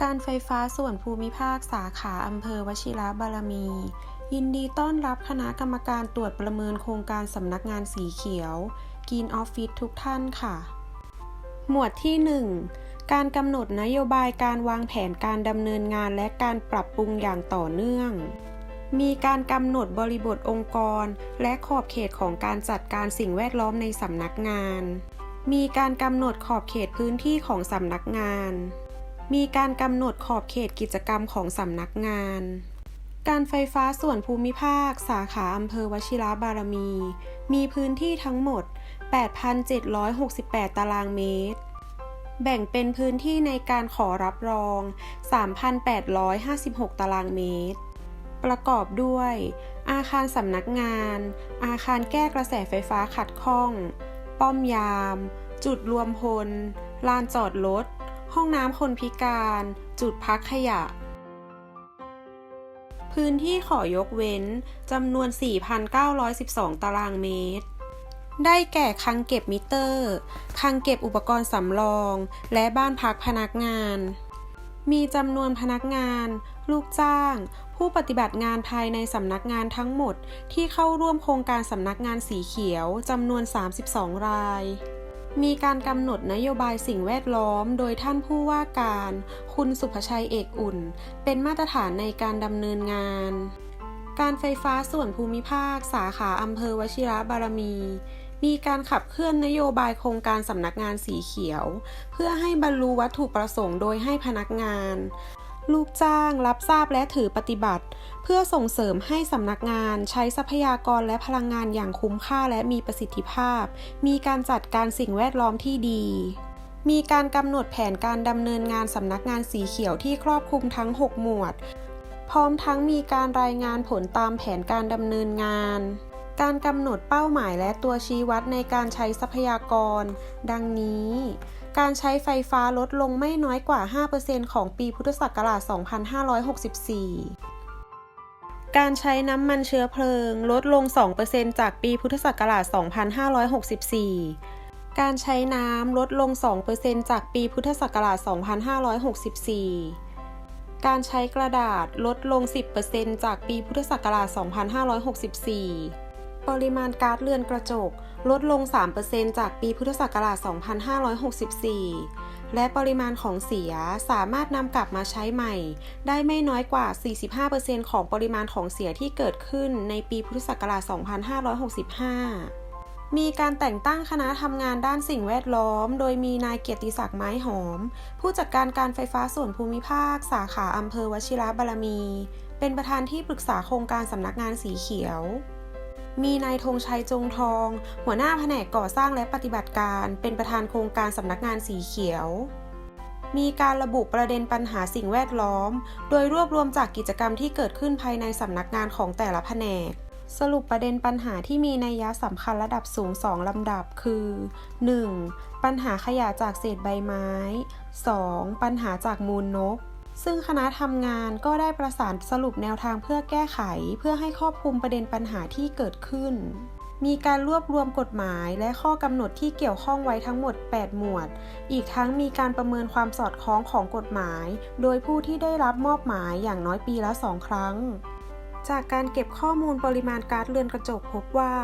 การไฟฟ้าส่วนภูมิภาคสาขาอำเภอวชิระบารมี ยินดีต้อนรับคณะกรรมการตรวจประเมินโครงการสำนักงานสีเขียวกีนออฟฟิศทุกท่านค่ะ หมวดที่ 1 การกำหนดนโยบายการวางแผนการดำเนินงานและการปรับปรุงอย่างต่อเนื่อง มีการกำหนดบริบทองค์กร และขอบเขตของการจัดการสิ่งแวดล้อมในสำนักงาน มีการกำหนดขอบเขตพื้นที่ของสำนักงาน มีการกำหนดขอบเขตกิจกรรมของสำนักงาน การไฟฟ้าส่วนภูมิภาค สาขาอำเภอวชิระบารมี มีพื้นที่ทั้งหมด 8,768 ตารางเมตร แบ่งเป็นพื้นที่ในการขอรับรอง 3,856 ตารางเมตร ประกอบด้วย อาคารสำนักงาน อาคารแก้กระแสไฟฟ้าขัดข้อง ป้อมยาม จุดรวมพล ลานจอดรถ ห้องน้ำคนพิการ จุดพักขยะ พื้นที่ขอยกเว้นจำนวน 4,912 ตารางเมตร ได้แก่คลังเก็บมิเตอร์คลังเก็บอุปกรณ์สำรอง และบ้านพักพนักงาน มีจำนวนพนักงาน ลูกจ้าง ผู้ปฏิบัติงานภายในสำนักงานทั้งหมด ที่เข้าร่วมโครงการสำนักงานสีเขียวจำนวน 32 ราย มีการกำหนดนโยบายสิ่งแวดล้อม โดยท่านผู้ว่าการ คุณสุภชัยเอกอุ่น เป็นมาตรฐานในการดำเนินงาน การไฟฟ้าส่วนภูมิภาค สาขาอำเภอวชิระบารมี มีการขับเคลื่อนนโยบายโครงการสำนักงานสีเขียว เพื่อให้บรรลุวัตถุประสงค์โดยให้พนักงาน ลูกจ้าง รับทราบและถือปฏิบัติ เพื่อส่งเสริมให้สำนักงานใช้ทรัพยากรและพลังงานอย่างคุ้มค่าและมีประสิทธิภาพ มีการจัดการสิ่งแวดล้อมที่ดี มีการกำหนดแผนการดำเนินงานสำนักงานสีเขียวที่ครอบคลุมทั้ง 6 หมวด พร้อมทั้งมีการรายงานผลตามแผนการดำเนินงานการกำหนดเป้าหมายและตัวชี้วัดในการใช้ทรัพยากร ดังนี้ การใช้ไฟฟ้าลดลงไม่น้อยกว่า 5%ของปีพุทธศักราช 2564การใช้น้ำมันเชื้อเพลิง ลดลง 2%จากปีพุทธศักราช 2564 การใช้น้ำลดลง 2%จากปีพุทธศักราช 2564 การใช้กระดาษลดลง 10%จากปีพุทธศักราช 2564 ปริมาณก๊าซเรือนกระจก ลดลง 3%จากปีพุทธศักราช 2564 และปริมาณของเสียสามารถนำกลับมาใช้ใหม่ ได้ไม่น้อยกว่า 45%ของปริมาณของเสียที่เกิดขึ้นในปีพุทธศักราช 2565มีการแต่งตั้งคณะทำงานด้านสิ่งแวดล้อม โดยมีนายเกียรติศักดิ์ไม้หอม ผู้จัดการการไฟฟ้าส่วนภูมิภาค สาขาอำเภอวชิระบารมี เป็นประธานที่ปรึกษาโครงการสำนักงานสีเขียว มีนายธงชัยจงทอง หัวหน้าแผนกก่อสร้างและปฏิบัติการ เป็นประธานโครงการสำนักงานสีเขียว มีการระบุประเด็นปัญหาสิ่งแวดล้อม โดยรวบรวมจากกิจกรรมที่เกิดขึ้นภายในสำนักงานของแต่ละแผนก สรุปประเด็นปัญหาที่มีนัยยะสำคัญระดับสูง 2 ลำดับคือ 1. ปัญหาขยะจากเศษใบไม้ 2. ปัญหาจากมูลนก ซึ่งคณะทำงานก็ได้ประสานสรุปแนวทางเพื่อแก้ไข เพื่อให้ครอบคลุมประเด็นปัญหาที่เกิดขึ้น มีการรวบรวมกฎหมายและข้อกำหนดที่เกี่ยวข้องไว้ทั้งหมด 8 หมวด อีกทั้งมีการประเมินความสอดคล้องของกฎหมาย โดยผู้ที่ได้รับมอบหมายอย่างน้อยปีละ2ครั้งจากการเก็บข้อมูลปริมาณก๊าซเรือนกระจกพบว่า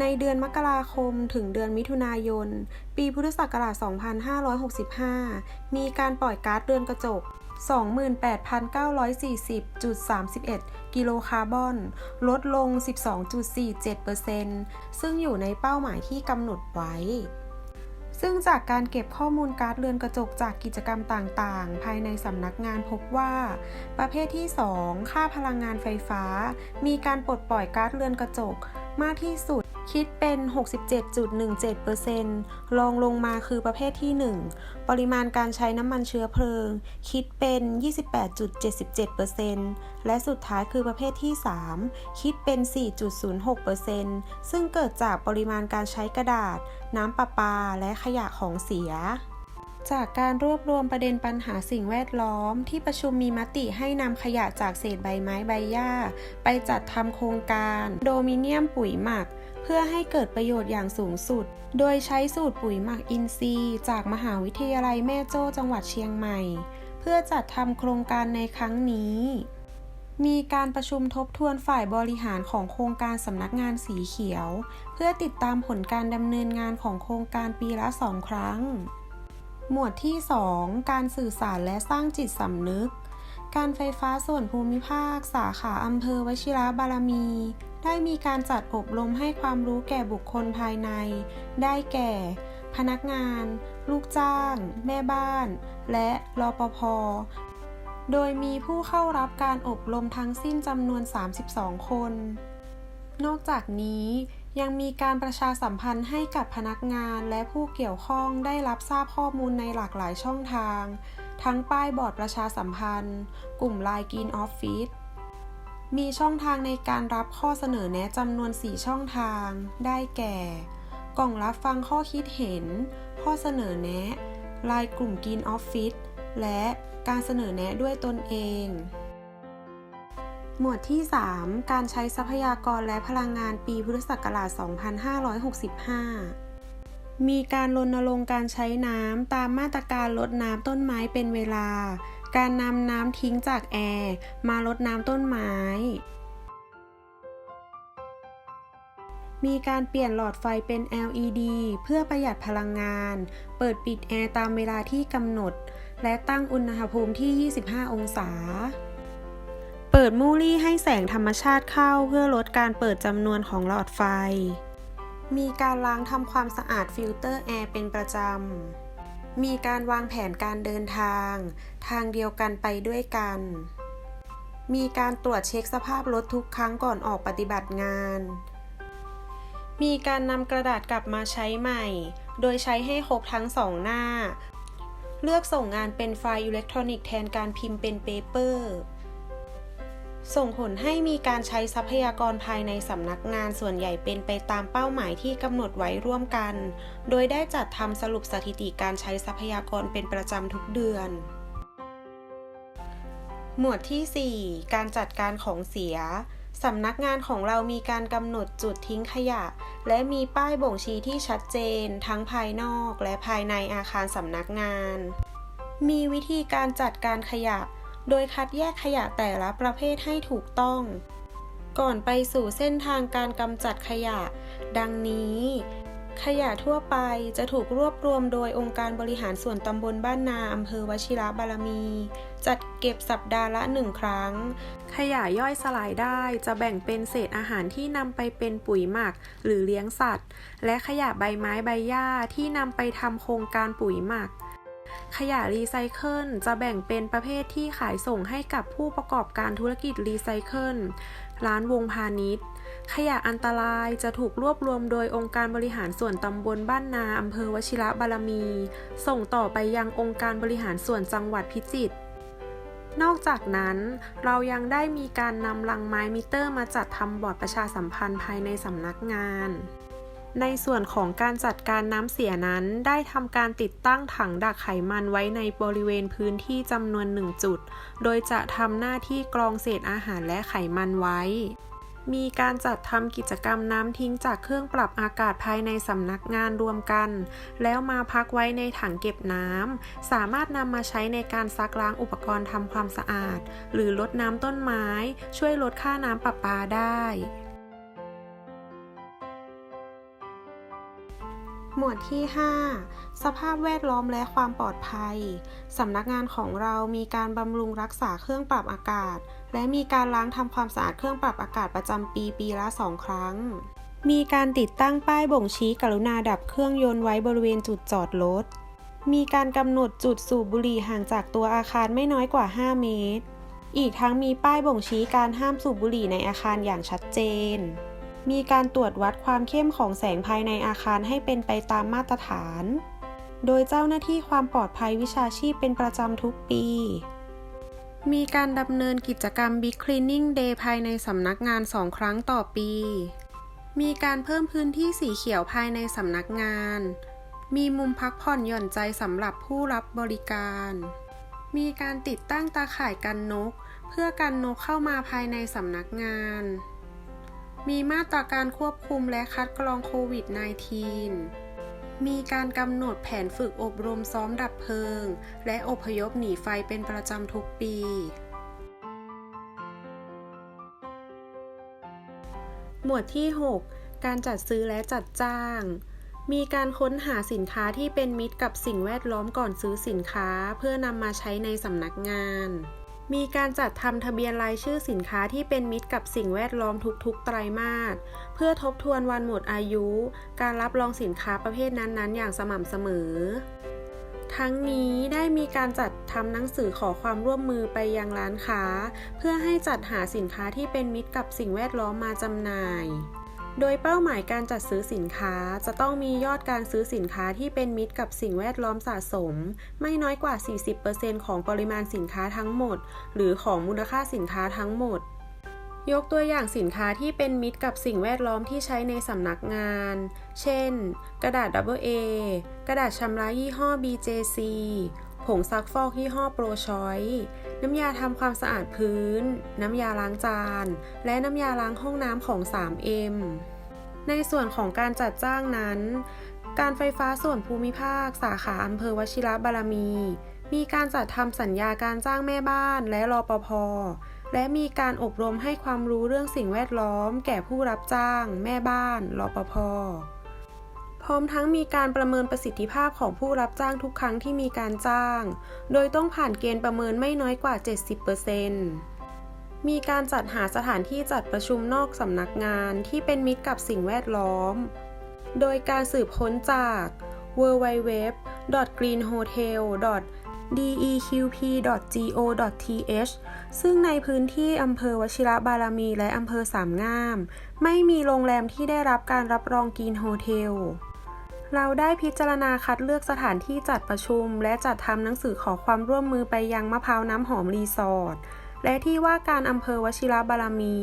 ในเดือนมกราคมถึงเดือนมิถุนายน ปีพุทธศักราช 2565 มีการปล่อยก๊าซเรือนกระจก 28,940.31 กิโลคาร์บอน ลดลง 12.47%ซึ่งอยู่ในเป้าหมายที่กำหนดไว้ซึ่งจากการเก็บข้อมูลก๊าซเรือนกระจกจากกิจกรรมต่างๆ ภายในสำนักงานพบว่า ประเภทที่ 2 ค่าพลังงานไฟฟ้า มีการปลดปล่อยก๊าซเรือนกระจกมากที่สุด คิดเป็น 67.17%รองลงมาคือประเภทที่ 1 ปริมาณการใช้น้ำมันเชื้อเพลิง คิดเป็น 28.77%และสุดท้ายคือประเภทที่ 3 คิดเป็น 4.06%ซึ่งเกิดจากปริมาณการใช้กระดาษ น้ำประปา และขยะของเสียจากการรวบรวมประเด็นปัญหาสิ่งแวดล้อมที่ประชุมมีมติให้นำขยะจากเศษใบไม้ใบหญ้า ไปจัดทำโครงการ โดมิเนียมปุ๋ยหมัก เพื่อให้เกิดประโยชน์อย่างสูงสุด โดยใช้สูตรปุ๋ยหมักอินทรีย์ จากมหาวิทยาลัยแม่โจ้จังหวัดเชียงใหม่ เพื่อจัดทำโครงการในครั้งนี้ มีการประชุมทบทวนฝ่ายบริหารของโครงการสำนักงานสีเขียว เพื่อติดตามผลการดำเนินงานของโครงการปีละสองครั้ง หมวดที่ 2 การสื่อสารและสร้างจิตสำนึก การไฟฟ้าส่วนภูมิภาค สาขาอำเภอวชิระบารมี ได้มีการจัดอบรมให้ความรู้แก่บุคคลภายใน ได้แก่ พนักงาน ลูกจ้าง แม่บ้าน และรปภโดยมีผู้เข้ารับการอบรมทั้งสิ้นจำนวน 32 คน นอกจากนี้ยังมีการประชาสัมพันธ์ให้กับพนักงานและผู้เกี่ยวข้องได้รับทราบข้อมูลในหลากหลายช่องทาง ทั้งป้ายบอร์ดประชาสัมพันธ์ กลุ่ม Line Green Office มีช่องทางในการรับข้อเสนอแนะจำนวน 4 ช่องทาง ได้แก่ กล่องรับฟังข้อคิดเห็น ข้อเสนอแนะไลายกลุ่ม Green Office และการเสนอแนะด้วยตนเอง หมวดที่ 3 การใช้ทรัพยากรและพลังงานปีพุทธศักราช 2565 มีการรณรงค์การใช้น้ำตามมาตรการลดน้ำต้นไม้เป็นเวลา การนำน้ำทิ้งจากแอร์มาลดน้ำต้นไม้ มีการเปลี่ยนหลอดไฟเป็น LED เพื่อประหยัดพลังงาน เปิดปิดแอร์ตามเวลาที่กำหนด และตั้งอุณหภูมิที่ 25 องศาเปิดมูลี่ให้แสงธรรมชาติเข้าเพื่อลดการเปิดจำนวนของหลอดไฟ มีการล้างทำความสะอาดฟิลเตอร์แอร์เป็นประจำ มีการวางแผนการเดินทาง ทางเดียวกันไปด้วยกัน มีการตรวจเช็คสภาพรถทุกครั้งก่อนออกปฏิบัติงาน มีการนำกระดาษกลับมาใช้ใหม่ โดยใช้ให้ครบทั้งสองหน้า เลือกส่งงานเป็นไฟล์อิเล็กทรอนิกส์แทนการพิมพ์เป็นเปเปอร์ ส่งผลให้มีการใช้ทรัพยากรภายในสำนักงานส่วนใหญ่เป็นไปตามเป้าหมายที่กำหนดไว้ร่วมกัน โดยได้จัดทำสรุปสถิติการใช้ทรัพยากรเป็นประจำทุกเดือน หมวดที่ 4 การจัดการของเสียสำนักงานของเรามีการกำหนดจุดทิ้งขยะ และมีป้ายบ่งชี้ที่ชัดเจน ทั้งภายนอกและภายในอาคารสำนักงาน มีวิธีการจัดการขยะ โดยคัดแยกขยะแต่ละประเภทให้ถูกต้อง ก่อนไปสู่เส้นทางการกำจัดขยะ ดังนี้ ขยะทั่วไปจะถูกรวบรวมโดยองค์การบริหารส่วนตำบลบ้านนาอำเภอวชิระบารมี จัดเก็บสัปดาห์ละหนึ่งครั้ง ขยะย่อยสลายได้จะแบ่งเป็นเศษอาหารที่นำไปเป็นปุ๋ยหมักหรือเลี้ยงสัตว์ และขยะใบไม้ใบหญ้าที่นำไปทำโครงการปุ๋ยหมัก ขยะรีไซเคิลจะแบ่งเป็นประเภทที่ขายส่งให้กับผู้ประกอบการธุรกิจรีไซเคิลร้านวงพาณิชย์ ขยะอันตรายจะถูกรวบรวมโดยองค์การบริหารส่วนตำบลบ้านนาอำเภอวชิระบารมี ส่งต่อไปยังองค์การบริหารส่วนจังหวัดพิจิตรนอกจากนั้นเรายังได้มีการนำลังไม้มิเตอร์มาจัดทำบอร์ดประชาสัมพันธ์ภายในสำนักงาน ในส่วนของการจัดการน้ำเสียนั้น ได้ทำการติดตั้งถังดักไขมันไว้ในบริเวณพื้นที่จำนวนหนึ่งจุด โดยจะทำหน้าที่กรองเศษอาหารและไขมันไว้ มีการจัดทำกิจกรรมน้ำทิ้งจากเครื่องปรับอากาศภายในสำนักงานรวมกัน แล้วมาพักไว้ในถังเก็บน้ำ สามารถนำมาใช้ในการซักล้างอุปกรณ์ทำความสะอาด หรือลดน้ำต้นไม้ ช่วยลดค่าน้ำประปาได้ หมวดที่ 5 สภาพแวดล้อมและความปลอดภัย สำนักงานของเรามีการบำรุงรักษาเครื่องปรับอากาศ และมีการล้างทำความสะอาดเครื่องปรับอากาศประจำปีปีละ 2 ครั้ง มีการติดตั้งป้ายบ่งชี้กรุณาดับเครื่องยนต์ไว้บริเวณจุดจอดรถ มีการกำหนดจุดสูบบุหรี่ห่างจากตัวอาคารไม่น้อยกว่า 5 เมตร อีกทั้งมีป้ายบ่งชี้การห้ามสูบบุหรี่ในอาคารอย่างชัดเจน มีการตรวจวัดความเข้มของแสงภายในอาคารให้เป็นไปตามมาตรฐาน โดยเจ้าหน้าที่ความปลอดภัยวิชาชีพเป็นประจำทุกปี มีการดำเนินกิจกรรม Big Cleaning Day ภายในสำนักงาน2ครั้งต่อปี มีการเพิ่มพื้นที่สีเขียวภายในสำนักงาน มีมุมพักผ่อนหย่อนใจสำหรับผู้รับบริการ มีการติดตั้งตาข่ายกันนก เพื่อกันนกเข้ามาภายในสำนักงาน มีมาตรการควบคุมและคัดกรองโควิด -19 มีการกำหนดแผนฝึกอบรมซ้อมดับเพลิง และอพยพหนีไฟเป็นประจำทุกปี หมวดที่ 6 การจัดซื้อและจัดจ้าง มีการค้นหาสินค้าที่เป็นมิตรกับสิ่งแวดล้อมก่อนซื้อสินค้า เพื่อนำมาใช้ในสำนักงาน มีการจัดทำทะเบียนรายชื่อสินค้าที่เป็นมิตรกับสิ่งแวดล้อมทุกๆ ไตรมาส เพื่อทบทวนวันหมดอายุ การรับรองสินค้าประเภทนั้นๆ อย่างสม่ำเสมอ ทั้งนี้ได้มีการจัดทำหนังสือขอความร่วมมือไปยังร้านค้า เพื่อให้จัดหาสินค้าที่เป็นมิตรกับสิ่งแวดล้อมมาจำหน่าย โดยเป้าหมายการจัดซื้อสินค้าจะต้องมียอดการซื้อสินค้าที่เป็นมิตรกับสิ่งแวดล้อมสะสม ไม่น้อยกว่า 40%ของปริมาณสินค้าทั้งหมด หรือของมูลค่าสินค้าทั้งหมด ยกตัวอย่างสินค้าที่เป็นมิตรกับสิ่งแวดล้อมที่ใช้ในสำนักงาน เช่น กระดาษ AA กระดาษชำระยี่ห้อ BJC ผงซักฟอกยี่ห้อโปรชอยน้ำยาทำความสะอาดพื้น น้ำยาล้างจาน และน้ำยาล้างห้องน้ำของ 3M ในส่วนของการจัดจ้างนั้น การไฟฟ้าส่วนภูมิภาค สาขาอำเภอวชิระบารมี มีการจัดทำสัญญาการจ้างแม่บ้านและรอปภและมีการอบรมให้ความรู้เรื่องสิ่งแวดล้อม แก่ผู้รับจ้าง แม่บ้านรอปภ พร้อมทั้งมีการประเมินประสิทธิภาพของผู้รับจ้างทุกครั้งที่มีการจ้าง โดยต้องผ่านเกณฑ์ประเมินไม่น้อยกว่า 70%มีการจัดหาสถานที่จัดประชุมนอกสำนักงานที่เป็นมิตรกับสิ่งแวดล้อม โดยการสืบค้นจาก www.greenhotel.deqp.go.th ซึ่งในพื้นที่อำเภอวชิระบารมีและอำเภอสามงาม ไม่มีโรงแรมที่ได้รับการรับรองกรีนโฮเทล เราได้พิจารณาคัดเลือกสถานที่จัดประชุม และจัดทำหนังสือขอความร่วมมือไปยังมะพร้าวน้ำหอมรีสอร์ทและที่ว่าการอำเภอวชิระบารมี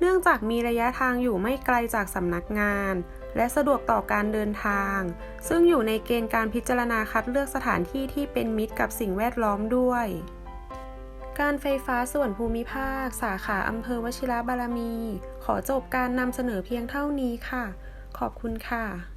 เนื่องจากมีระยะทางอยู่ไม่ไกลจากสำนักงาน และสะดวกต่อการเดินทาง ซึ่งอยู่ในเกณฑ์การพิจารณาคัดเลือกสถานที่ที่เป็นมิตรกับสิ่งแวดล้อมด้วย การไฟฟ้าส่วนภูมิภาค สาขาอำเภอวชิระบารมี ขอจบการนำเสนอเพียงเท่านี้ค่ะ ขอบคุณค่ะ